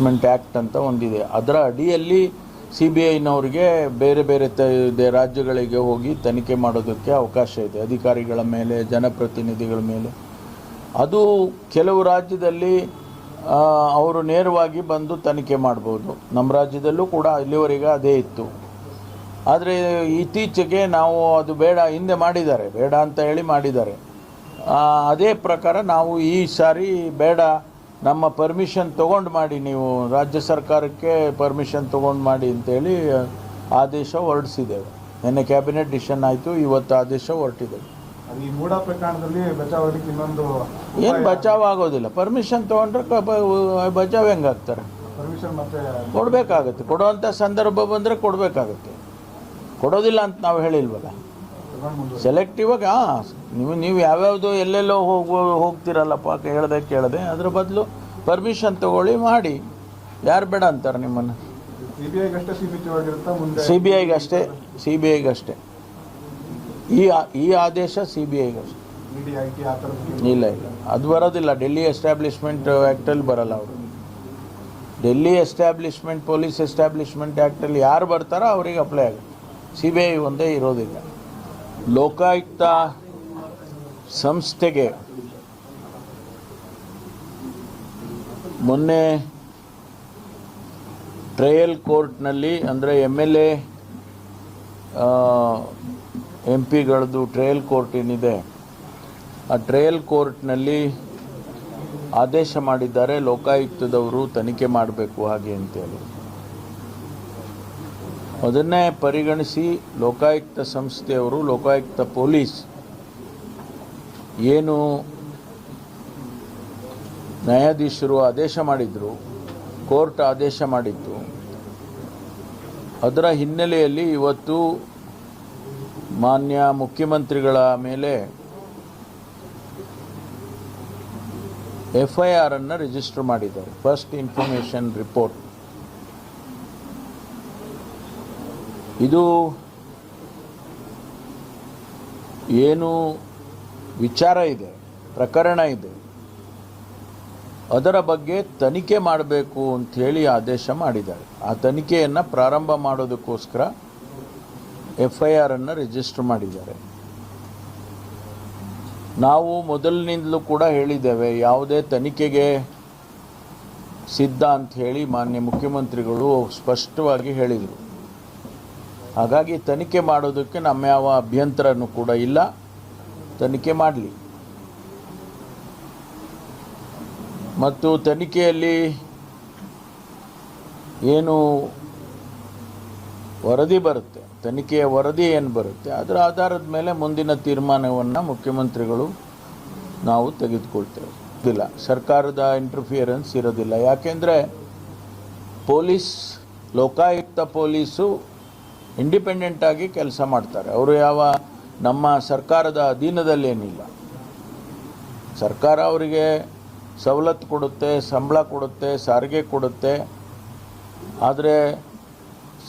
Establishment act ಅಂತ ಒಂದಿದೆ. ಅದರ ಅಡಿಯಲ್ಲಿ ಸಿ ಬಿ ಐನವ್ರಿಗೆ ಬೇರೆ ಬೇರೆ ತ ರಾಜ್ಯಗಳಿಗೆ ಹೋಗಿ ತನಿಖೆ ಮಾಡೋದಕ್ಕೆ ಅವಕಾಶ ಇದೆ. ಅಧಿಕಾರಿಗಳ ಮೇಲೆ, ಜನಪ್ರತಿನಿಧಿಗಳ ಮೇಲೆ. ಅದು ಕೆಲವು ರಾಜ್ಯದಲ್ಲಿ ಅವರು ನೇರವಾಗಿ ಬಂದು ತನಿಖೆ ಮಾಡ್ಬೋದು. ನಮ್ಮ ರಾಜ್ಯದಲ್ಲೂ ಕೂಡ ಇಲ್ಲಿವರೆಗೆ ಅದೇ ಇತ್ತು. ಆದರೆ ಇತ್ತೀಚೆಗೆ ನಾವು ಅದು ಬೇಡ, ಹಿಂದೆ ಮಾಡಿದ್ದಾರೆ. ಬೇಡ ಅಂತ ಹೇಳಿ ಮಾಡಿದ್ದಾರೆ. ಅದೇ ಪ್ರಕಾರ ನಾವು ಈ ಸಾರಿ ಬೇಡ ನಮ್ಮ ಪರ್ಮಿಷನ್ ತೊಗೊಂಡು ಮಾಡಿ ನೀವು ರಾಜ್ಯ ಸರ್ಕಾರಕ್ಕೆ ಪರ್ಮಿಷನ್ ತೊಗೊಂಡು ಮಾಡಿ ಅಂತೇಳಿ ಆದೇಶ ಹೊರಡಿಸಿದ್ದೇವೆ. ನಿನ್ನೆ ಕ್ಯಾಬಿನೆಟ್ ಡಿಸಿಷನ್ ಆಯಿತು ಇವತ್ತು ಆದೇಶ ಹೊರಟಿದ್ದೇವೆ. ಅದು ಈ ಮೂಡ ಪ್ರಕರಣದಲ್ಲಿ ಬಚಾವ್ ಇನ್ನೊಂದು ಏನು ಬಚಾವ್ ಆಗೋದಿಲ್ಲ. ಪರ್ಮಿಷನ್ ತೊಗೊಂಡ್ರೆ ಬಚಾವ್ ಹೆಂಗಾಗ್ತಾರೆ? ಪರ್ಮಿಷನ್ ಮತ್ತೆ ಕೊಡಬೇಕಾಗುತ್ತೆ. ಕೊಡುವಂಥ ಸಂದರ್ಭ ಬಂದರೆ ಕೊಡಬೇಕಾಗುತ್ತೆ. ಕೊಡೋದಿಲ್ಲ ಅಂತ ನಾವು ಹೇಳಿಲ್ವಲ್ಲ. ಸೆಲೆಕ್ಟಿವ್ ಆಗಿ ಹಾಂ ನೀವು ನೀವು ಯಾವ್ಯಾವುದು ಎಲ್ಲೆಲ್ಲೋ ಹೋಗೋ ಹೋಗ್ತಿರಲ್ಲಪ್ಪ ಕೇಳದೆ ಕೇಳದೆ ಅದ್ರ ಬದಲು ಪರ್ಮಿಷನ್ ತಗೊಳ್ಳಿ ಮಾಡಿ. ಯಾರು ಬೇಡ ಅಂತಾರೆ ನಿಮ್ಮನ್ನು? ಸಿ ಬಿ ಐಗೆ ಅಷ್ಟೇ ಸಿ ಬಿ ಐಗೆ ಅಷ್ಟೇ ಈ ಈ ಆದೇಶ ಸಿ ಬಿ ಐಗೆ ಅಷ್ಟೇ ಇಲ್ಲ ಇಲ್ಲ. ಅದು ಬರೋದಿಲ್ಲ. ಡೆಲ್ಲಿ ಎಸ್ಟಾಬ್ಲಿಷ್ಮೆಂಟ್ ಆ್ಯಕ್ಟಲ್ಲಿ ಬರಲ್ಲ ಅವರು. ಡೆಲ್ಲಿ ಎಸ್ಟಾಬ್ಲಿಷ್ಮೆಂಟ್ ಪೊಲೀಸ್ ಎಸ್ಟಾಬ್ಲಿಷ್ಮೆಂಟ್ ಆ್ಯಕ್ಟಲ್ಲಿ ಯಾರು ಬರ್ತಾರೋ ಅವರಿಗೆ ಅಪ್ಲೈ ಆಗುತ್ತೆ. ಸಿ ಬಿ ಐ ಒಂದೇ ಇರೋದಿಲ್ಲ. ಲೋಕಾಯುಕ್ತ ಸಂಸ್ಥೆಗೆ ಮೊನ್ನೆ ಟ್ರಯಲ್ ಕೋರ್ಟ್ನಲ್ಲಿ, ಅಂದರೆ ಎಂ ಎಲ್ ಎ ಎಂ ಪಿಗಳದ್ದು ಟ್ರಯಲ್ ಕೋರ್ಟ್ ಏನಿದೆ, ಆ ಟ್ರಯಲ್ ಕೋರ್ಟ್ನಲ್ಲಿ ಆದೇಶ ಮಾಡಿದ್ದಾರೆ, ಲೋಕಾಯುಕ್ತದವರು ತನಿಖೆ ಮಾಡಬೇಕು ಹಾಗೆ ಅಂತೇಳಿ ಅದನ್ನೇ ಪರಿಗಣಿಸಿ ಲೋಕಾಯುಕ್ತ ಸಂಸ್ಥೆಯವರು, ಲೋಕಾಯುಕ್ತ ಪೊಲೀಸ್ ಏನು ನ್ಯಾಯಾಧೀಶರು ಆದೇಶ ಮಾಡಿದರು, ಕೋರ್ಟ್ ಆದೇಶ ಮಾಡಿತ್ತು. ಅದರ ಹಿನ್ನೆಲೆಯಲ್ಲಿ ಇವತ್ತು ಮಾನ್ಯ ಮುಖ್ಯಮಂತ್ರಿಗಳ ಮೇಲೆ ಎಫ್ ಐ ಆರನ್ನು ರಿಜಿಸ್ಟರ್ ಮಾಡಿದ್ದಾರೆ. ಫಸ್ಟ್ ಇನ್ಫಾರ್ಮೇಷನ್ ರಿಪೋರ್ಟ್ ಇದು ಏನು ವಿಚಾರ ಇದೆ, ಪ್ರಕರಣ ಇದೆ, ಅದರ ಬಗ್ಗೆ ತನಿಖೆ ಮಾಡಬೇಕು ಅಂಥೇಳಿ ಆದೇಶ ಮಾಡಿದ್ದಾರೆ. ಆ ತನಿಖೆಯನ್ನು ಪ್ರಾರಂಭ ಮಾಡೋದಕ್ಕೋಸ್ಕರ ಎಫ್ ಐ ಆರನ್ನು ರಿಜಿಸ್ಟರ್ ಮಾಡಿದ್ದಾರೆ. ನಾವು ಮೊದಲಿನಿಂದಲೂ ಕೂಡ ಹೇಳಿದ್ದೇವೆ, ಯಾವುದೇ ತನಿಖೆಗೆ ಸಿದ್ಧ ಅಂತ ಹೇಳಿ ಮಾನ್ಯ ಮುಖ್ಯಮಂತ್ರಿಗಳು ಸ್ಪಷ್ಟವಾಗಿ ಹೇಳಿದರು. ಹಾಗಾಗಿ ತನಿಖೆ ಮಾಡೋದಕ್ಕೆ ನಮ್ಮ ಯಾವ ಅಭ್ಯಂತರನೂ ಕೂಡ ಇಲ್ಲ. ತನಿಖೆ ಮಾಡಲಿ. ಮತ್ತು ತನಿಖೆಯಲ್ಲಿ ಏನು ವರದಿ ಬರುತ್ತೆ? ತನಿಖೆಯ ವರದಿ ಏನು ಬರುತ್ತೆ? ಅದರ ಆಧಾರದ ಮೇಲೆ ಮುಂದಿನ ತೀರ್ಮಾನವನ್ನು ಮುಖ್ಯಮಂತ್ರಿಗಳು ನಾವು ತೆಗೆದುಕೊಳ್ತೇವೆ. ಇಲ್ಲ, ಸರ್ಕಾರದ ಇಂಟರ್ಫಿಯರೆನ್ಸ್ ಇರೋದಿಲ್ಲ. ಯಾಕೆಂದರೆ ಪೊಲೀಸ್, ಲೋಕಾಯುಕ್ತ ಪೊಲೀಸು ಇಂಡಿಪೆಂಡೆಂಟ್ ಆಗಿ ಕೆಲಸ ಮಾಡ್ತಾರೆ. ಅವರು ಯಾವ ನಮ್ಮ ಸರ್ಕಾರದ ಅಧೀನದಲ್ಲೇನಿಲ್ಲ. ಸರ್ಕಾರ ಅವರಿಗೆ ಸವಲತ್ತು ಕೊಡುತ್ತೆ, ಸಂಬಳ ಕೊಡುತ್ತೆ, ಸಾರಿಗೆ ಕೊಡುತ್ತೆ. ಆದರೆ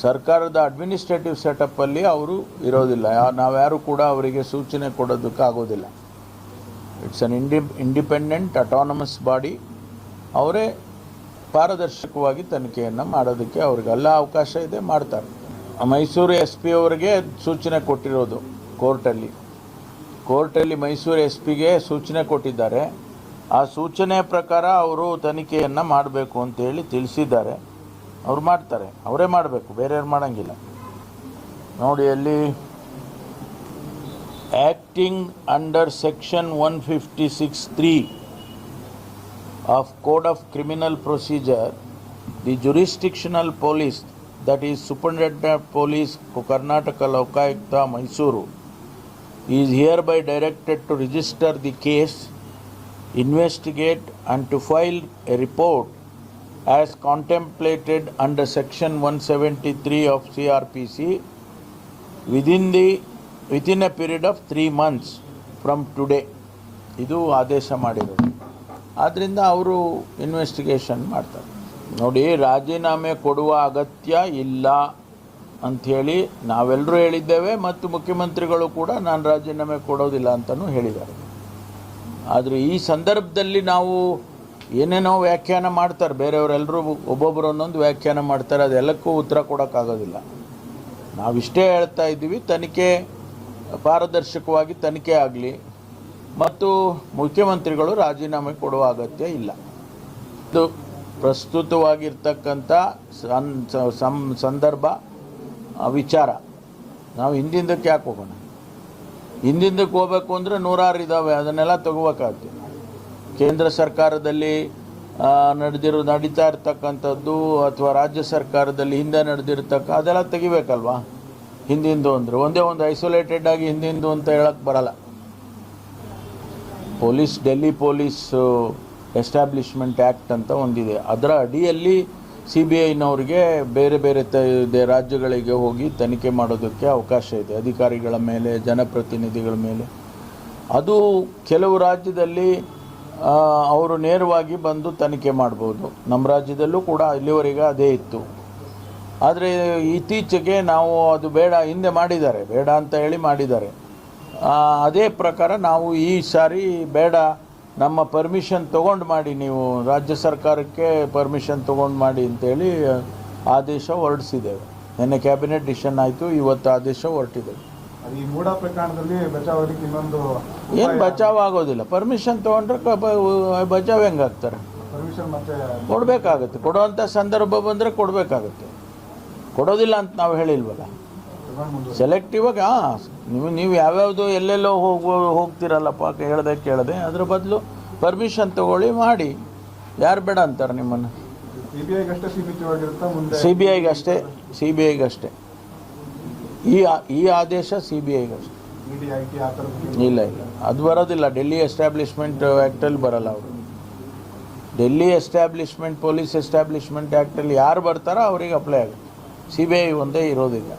ಸರ್ಕಾರದ ಅಡ್ಮಿನಿಸ್ಟ್ರೇಟಿವ್ ಸೆಟಪ್ಪಲ್ಲಿ ಅವರು ಇರೋದಿಲ್ಲ. ನಾವ್ಯಾರು ಕೂಡ ಅವರಿಗೆ ಸೂಚನೆ ಕೊಡೋದಕ್ಕಾಗೋದಿಲ್ಲ it's an indi independent autonomous body ಅವರೇ ಪಾರದರ್ಶಕವಾಗಿ ತನಿಖೆಯನ್ನು ಮಾಡೋದಕ್ಕೆ ಅವ್ರಿಗೆಲ್ಲ ಅವಕಾಶ ಇದೆ, ಮಾಡ್ತಾರೆ. ಮೈಸೂರು ಎಸ್ ಪಿ ಅವರಿಗೆ ಸೂಚನೆ ಕೊಟ್ಟಿರೋದು ಕೋರ್ಟಲ್ಲಿ. ಕೋರ್ಟಲ್ಲಿ ಮೈಸೂರು ಎಸ್ ಪಿಗೆ ಸೂಚನೆ ಕೊಟ್ಟಿದ್ದಾರೆ. ಆ ಸೂಚನೆ ಪ್ರಕಾರ ಅವರು ತನಿಖೆಯನ್ನು ಮಾಡಬೇಕು ಅಂತೇಳಿ ತಿಳಿಸಿದ್ದಾರೆ. ಅವ್ರು ಮಾಡ್ತಾರೆ. ಅವರೇ ಮಾಡಬೇಕು. ಬೇರೆಯವ್ರು ಮಾಡೋಂಗಿಲ್ಲ. ನೋಡಿ, ಅಲ್ಲಿ acting under section one fifty six three of code of criminal procedure the jurisdictional of Criminal Procedure, the jurisdictional police, that is Superintendent of Police, Karnataka Lokayukta, Mysuru, is hereby directed to register the case, investigate and to file a report as contemplated under section 173 of CRPC within the within a period of 3 months from today. ಇದು ಆದೇಶ ಮಾಡಿರೋದು ಆದ್ದರಿಂದ ಅವರು investigation ಮಾಡ್ತಾರೆ ನೋಡಿ, ರಾಜೀನಾಮೆ ಕೊಡುವ ಅಗತ್ಯ ಇಲ್ಲ ಅಂಥೇಳಿ ನಾವೆಲ್ಲರೂ ಹೇಳಿದ್ದೇವೆ ಮತ್ತು ಮುಖ್ಯಮಂತ್ರಿಗಳು ಕೂಡ ನಾನು ರಾಜೀನಾಮೆ ಕೊಡೋದಿಲ್ಲ ಅಂತಲೂ ಹೇಳಿದ್ದಾರೆ. ಆದರೆ ಈ ಸಂದರ್ಭದಲ್ಲಿ ನಾವು ಏನೇನೋ ವ್ಯಾಖ್ಯಾನ ಮಾಡ್ತಾರೆ, ಬೇರೆಯವರೆಲ್ಲರೂ ಒಬ್ಬೊಬ್ಬರು ಒಂದೊಂದು ವ್ಯಾಖ್ಯಾನ ಮಾಡ್ತಾರೆ, ಅದೆಲ್ಲಕ್ಕೂ ಉತ್ತರ ಕೊಡೋಕ್ಕಾಗೋದಿಲ್ಲ. ನಾವಿಷ್ಟೇ ಹೇಳ್ತಾ ಇದ್ದೀವಿ, ತನಿಖೆ ಪಾರದರ್ಶಕವಾಗಿ ತನಿಖೆ ಆಗಲಿ ಮತ್ತು ಮುಖ್ಯಮಂತ್ರಿಗಳು ರಾಜೀನಾಮೆ ಕೊಡುವ ಅಗತ್ಯ ಇಲ್ಲ. ಇದು ಪ್ರಸ್ತುತವಾಗಿರ್ತಕ್ಕಂಥ ಸ- ಸಂದರ್ಭ ವಿಚಾರ. ನಾವು ಹಿಂದಿಂದಕ್ಕೆ ಯಾಕೆ ಹೋಗೋಣ? ಹಿಂದಿಂದಕ್ಕೆ ಹೋಗಬೇಕು ಅಂದರೆ ನೂರಾರು ಇದ್ದಾವೆ ಅದನ್ನೆಲ್ಲ ತಗೋಬೇಕಾಗ್ತದೆ ಕೇಂದ್ರ ಸರ್ಕಾರದಲ್ಲಿ ನಡೆದಿರೋ, ನಡೀತಾ ಇರ್ತಕ್ಕಂಥದ್ದು ಅಥವಾ ರಾಜ್ಯ ಸರ್ಕಾರದಲ್ಲಿ ಹಿಂದೆ ನಡೆದಿರ್ತಕ್ಕ, ಅದೆಲ್ಲ ತೆಗಿಬೇಕಲ್ವಾ? ಹಿಂದಿಂದು ಅಂದರೆ. ಒಂದೇ ಒಂದು ಐಸೋಲೇಟೆಡ್ ಆಗಿ ಹಿಂದಿಂದು ಅಂತ ಹೇಳಕ್ಕೆ ಬರಲ್ಲ. Police, Delhi police establishment act ಅಂತ ಒಂದಿದೆ. ಅದರ ಅಡಿಯಲ್ಲಿ ಸಿ ಬಿ ಐನವ್ರಿಗೆ ಬೇರೆ ಬೇರೆ ತ ರಾಜ್ಯಗಳಿಗೆ ಹೋಗಿ ತನಿಖೆ ಮಾಡೋದಕ್ಕೆ ಅವಕಾಶ ಇದೆ. ಅಧಿಕಾರಿಗಳ ಮೇಲೆ, ಜನಪ್ರತಿನಿಧಿಗಳ ಮೇಲೆ. ಅದು ಕೆಲವು ರಾಜ್ಯದಲ್ಲಿ ಅವರು ನೇರವಾಗಿ ಬಂದು ತನಿಖೆ ಮಾಡ್ಬೋದು. ನಮ್ಮ ರಾಜ್ಯದಲ್ಲೂ ಕೂಡ ಇಲ್ಲಿವರೆಗೆ ಅದೇ ಇತ್ತು. ಆದರೆ ಇತ್ತೀಚೆಗೆ ನಾವು ಅದು ಬೇಡ, ಹಿಂದೆ ಮಾಡಿದ್ದಾರೆ. ಬೇಡ ಅಂತ ಹೇಳಿ ಮಾಡಿದ್ದಾರೆ. ಅದೇ ಪ್ರಕಾರ ನಾವು ಈ ಸಾರಿ ಬೇಡ ನಮ್ಮ ಪರ್ಮಿಷನ್ ತೊಗೊಂಡು ಮಾಡಿ ನೀವು ರಾಜ್ಯ ಸರ್ಕಾರಕ್ಕೆ ಪರ್ಮಿಷನ್ ತೊಗೊಂಡು ಮಾಡಿ ಅಂತೇಳಿ ಆದೇಶ ಹೊರಡಿಸಿದ್ದೇವೆ ನಿನ್ನೆ ಕ್ಯಾಬಿನೆಟ್ ಡಿಸಿಷನ್ ಆಯಿತು ಇವತ್ತು ಆದೇಶ ಹೊರಟಿದೆ. ಈ ಮೂಡಾ ಪ್ರಕರಣದಲ್ಲಿ ಬಚಾವಲಿಕ್ಕೆ ಇನ್ನೊಂದು ಏನು ಬಚಾವ್ ಆಗೋದಿಲ್ಲ. ಪರ್ಮಿಷನ್ ತೊಗೊಂಡ್ರೆ ಬಚಾವ್ ಹೆಂಗೆ ಹೆಂಗಾಗ್ತಾರೆ? ಪರ್ಮಿಷನ್ ಮತ್ತೆ ಕೊಡಬೇಕಾಗತ್ತೆ. ಕೊಡುವಂಥ ಸಂದರ್ಭ ಬಂದರೆ ಕೊಡಬೇಕಾಗತ್ತೆ. ಕೊಡೋದಿಲ್ಲ ಅಂತ ನಾವು ಹೇಳಿಲ್ವಲ್ಲ. ಸೆಲೆಕ್ಟಿವ್ ಆಗಿ ಹಾಂ ನೀವು ನೀವು ಯಾವ್ಯಾವುದು ಎಲ್ಲೆಲ್ಲೋ ಹೋಗೋ ಹೋಗ್ತಿರಲ್ಲಪ್ಪ ಕೇಳದೆ ಕೇಳದೆ ಅದ್ರ ಬದಲು ಪರ್ಮಿಷನ್ ತಗೊಳ್ಳಿ ಮಾಡಿ. ಯಾರು ಬೇಡ ಅಂತಾರೆ ನಿಮ್ಮನ್ನು? ಸಿ ಬಿ ಐಗೆ ಅಷ್ಟೇ ಸಿ ಬಿ ಐಗೆ ಅಷ್ಟೇ ಐಗಷ್ಟೇ ಈ ಈ ಆದೇಶ ಸಿ ಬಿ ಐಗೆ ಅಷ್ಟೇ ಇಲ್ಲ ಇಲ್ಲ. ಅದು ಬರೋದಿಲ್ಲ. ಡೆಲ್ಲಿ ಎಸ್ಟಾಬ್ಲಿಷ್ಮೆಂಟ್ ಆ್ಯಕ್ಟಲ್ಲಿ ಬರಲ್ಲ ಅವರು. ಡೆಲ್ಲಿ ಎಸ್ಟಾಬ್ಲಿಷ್ಮೆಂಟ್ ಪೊಲೀಸ್ ಎಸ್ಟಾಬ್ಲಿಷ್ಮೆಂಟ್ ಆ್ಯಕ್ಟಲ್ಲಿ ಯಾರು ಬರ್ತಾರೋ ಅವ್ರಿಗೆ ಅಪ್ಲೈ ಆಗುತ್ತೆ. ಸಿ ಬಿ ಐ ಒಂದೇ ಇರೋದಿಲ್ಲ.